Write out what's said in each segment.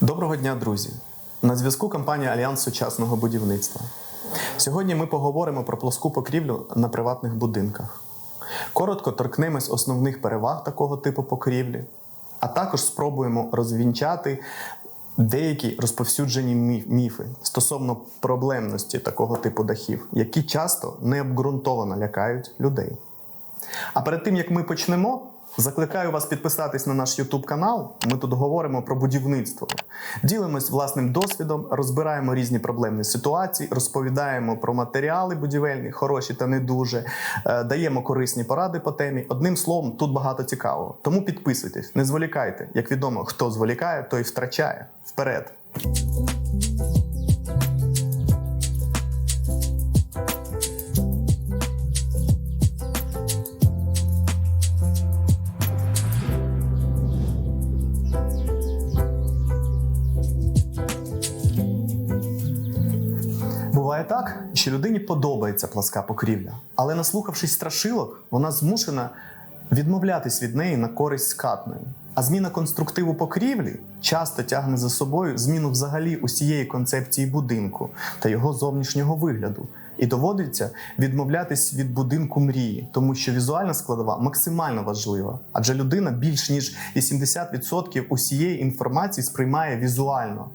Доброго дня, друзі! На зв'язку компанія Альянс сучасного будівництва. Сьогодні ми поговоримо про плоску покрівлю на приватних будинках. Коротко торкнемось основних переваг такого типу покрівлі, а також спробуємо розвінчати деякі розповсюджені міфи стосовно проблемності такого типу дахів, які часто необґрунтовано лякають людей. А перед тим як ми почнемо, закликаю вас підписатись на наш YouTube канал. Ми тут говоримо про будівництво. Ділимось власним досвідом, розбираємо різні проблемні ситуації, розповідаємо про матеріали будівельні, хороші та не дуже, е, даємо корисні поради по темі. Одним словом, тут багато цікавого. Тому підписуйтесь, не зволікайте. Як відомо, хто зволікає, той втрачає. Вперед! Так, що людині подобається пласка покрівля, але наслухавшись страшилок, вона змушена відмовлятись від неї на користь скатної. А зміна конструктиву покрівлі часто тягне за собою зміну взагалі усієї концепції будинку та його зовнішнього вигляду. І доводиться відмовлятись від будинку мрії, тому що візуальна складова максимально важлива, адже людина більш ніж 80% усієї інформації сприймає візуально.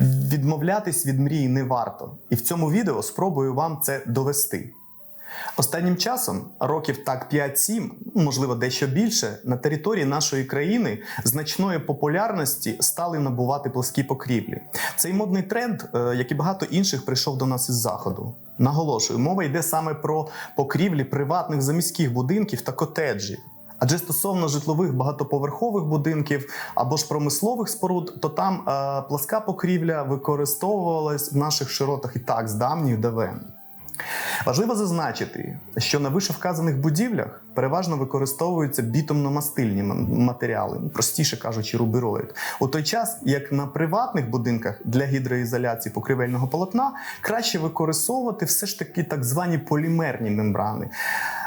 Відмовлятись від мрії не варто, і в цьому відео спробую вам це довести. Останнім часом, років так 5-7, можливо, дещо більше, на території нашої країни значної популярності стали набувати плоскі покрівлі. Цей модний тренд, е, як і багато інших, прийшов до нас із заходу. Наголошую, мова йде саме про покрівлі приватних заміських будинків та котеджів. Адже стосовно житлових багатоповерхових будинків або ж промислових споруд, то там е, пласка покрівля використовувалась в наших широтах і так з давніх давен. Важливо зазначити, що на вищевказаних будівлях переважно використовуються бітумно-мастильні матеріали, ну, простіше кажучи, рубероїд. У той час, як на приватних будинках для гідроізоляції покривельного полотна краще використовувати все ж таки так звані полімерні мембрани.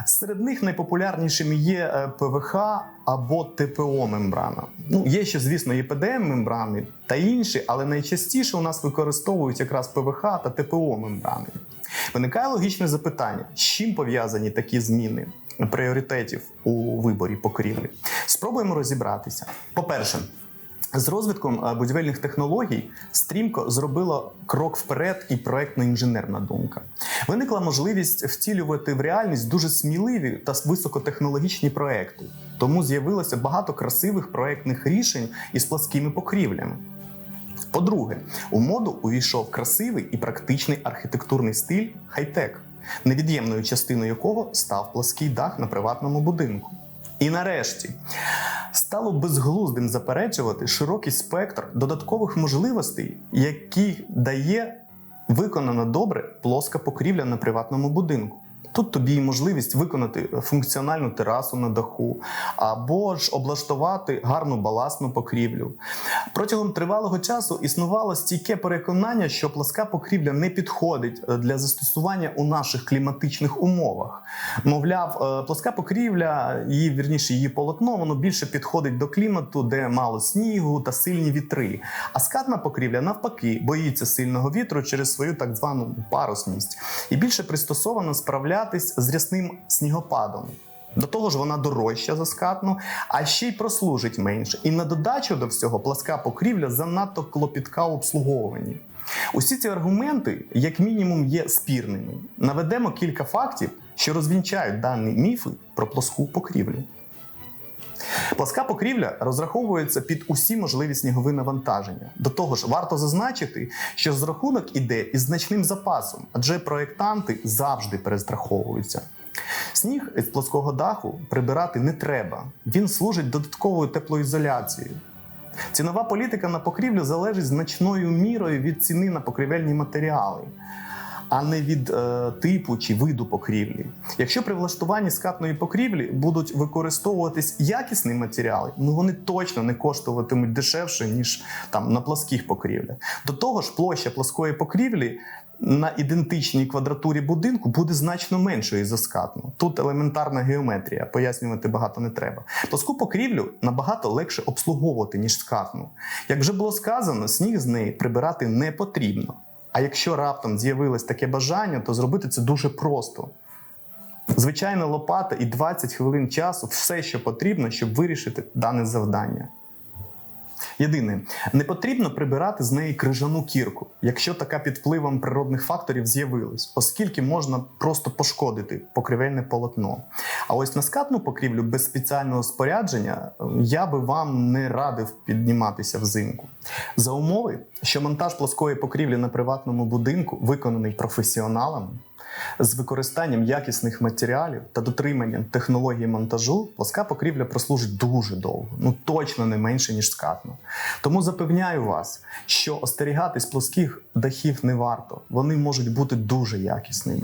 Серед них найпопулярнішими є е, ПВХ або ТПО мембрана. Ну, є ще, звісно, ЄПДМ мембрани та інші, але найчастіше у нас використовують якраз ПВХ та ТПО мембрани. Виникає логічне запитання: з чим пов'язані такі зміни пріоритетів у виборі покрівлі? Спробуємо розібратися. По-перше, з розвитком е, будівельних технологій стрімко зробила крок вперед і проектно-інженерна думка. Виникла можливість втілювати в реальність дуже сміливі та високотехнологічні проекти. Тому з'явилося багато красивих проектних рішень із пласкими покрівлями. По-друге, у моду увійшов красивий і практичний архітектурний стиль хай-тек, невід'ємною частиною якого став плаский дах на приватному будинку. І нарешті стало безглуздим заперечувати широкий спектр додаткових можливостей, які дає виконана добре плоска покрівля на приватному будинку. Тут тобі можливість виконати функціональну терасу на даху, або ж облаштувати гарну баласну покрівлю. Протягом тривалого часу існувало стійке переконання, що пласка покрівля не підходить е, для застосування у наших кліматичних умовах. Мовляв, е, пласка покрівля, її вірніше, її полотно, воно більше підходить до клімату, де мало снігу та сильні вітри. А скатна покрівля навпаки боїться сильного вітру через свою так звану парусність і більше пристосована справлятись з рясним снігопадом. До того ж, вона дорожча за скатну, а ще й прослужить менше. І на додачу до всього пласка покрівля занадто клопітка в обслуговуванні. Усі ці аргументи, як мінімум, є спірними. Наведемо кілька фактів, що розвінчають дані міфи про плоску покрівлю. Пласка покрівля розраховується під усі можливі снігові навантаження. До того ж, варто зазначити, що розрахунок іде із значним запасом, адже проєктанти завжди перестраховуються. Сніг із плоского даху прибирати не треба. Він служить додатковою теплоізоляцією. Цінова політика на покрівлю залежить значною мірою від ціни на покрівельні матеріали, а не від е, типу чи виду покрівлі. Якщо при влаштуванні скатної покрівлі будуть використовуватись якісні матеріали, ну вони точно не коштуватимуть дешевше, ніж там на плоских покрівлях. До того ж, площа плоскої покрівлі на ідентичній квадратурі будинку буде значно меншою за скатну. Тут елементарна геометрія, пояснювати багато не треба. Плоску покрівлю набагато легше обслуговувати, ніж скатну. Як вже було сказано, сніг з неї прибирати не потрібно. А якщо раптом з'явилось таке бажання, то зробити це дуже просто. Звичайна лопата і 20 хвилин часу все, що потрібно, щоб вирішити дане завдання. Єдине, не потрібно прибирати з неї крижану кірку, якщо така під впливом природних факторів з'явилась, оскільки можна просто пошкодити покривельне полотно. А ось на скатну покрівлю без спеціального спорядження е, я би вам не радив підніматися взимку. За умови, що монтаж плоскої покрівлі на приватному будинку виконаний професіоналами. З використанням якісних матеріалів та дотриманням технології монтажу плоска покрівля прослужить дуже довго, ну точно не менше ніж скатно. Тому запевняю вас, що остерігатись плоских дахів не варто. Вони можуть бути дуже якісними.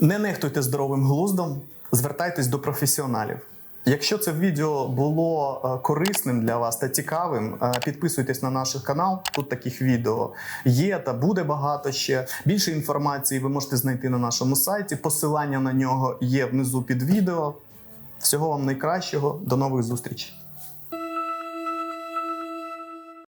Не нехтуйте здоровим глуздом, звертайтесь до професіоналів. Якщо це відео було е, корисним для вас та цікавим, е, підписуйтесь на наш канал. Тут таких відео є та буде багато ще. Більше інформації ви можете знайти на нашому сайті. Посилання на нього є внизу під відео. Всього вам найкращого, до нових зустрічей!